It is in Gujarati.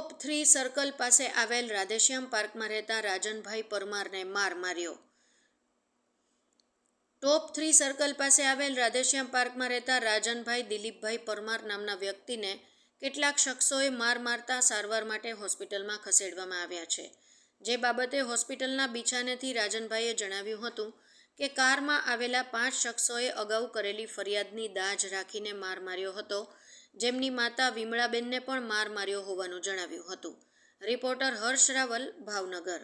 થ્રી સર્કલ પાસે આવેલ રાધેશ્યામ પાર્કમાં રહેતા રાજનભાઈ પરમારને માર માર્યો. ટોપ થ્રી સર્કલ પાસે આવેલ રાધેશ્યામ પાર્કમાં રહેતા રાજનભાઈ દિલીપભાઈ પરમાર નામના વ્યક્તિને કેટલાક શખ્સોએ માર મારતા સારવાર માટે હોસ્પિટલમાં ખસેડવામાં આવ્યા છે. જે બાબતે હોસ્પિટલના બિછાનેથી રાજનભાઈએ જણાવ્યું હતું કે કારમાં આવેલા પાંચ શખ્સોએ અગાઉ કરેલી ફરિયાદની દાજ રાખીને માર માર્યો હતો. જેમની માતા વિમળાબેનને પણ માર માર્યો હોવાનું જણાવ્યું હતું. રિપોર્ટર હર્ષ રાવલ ભાવનગર.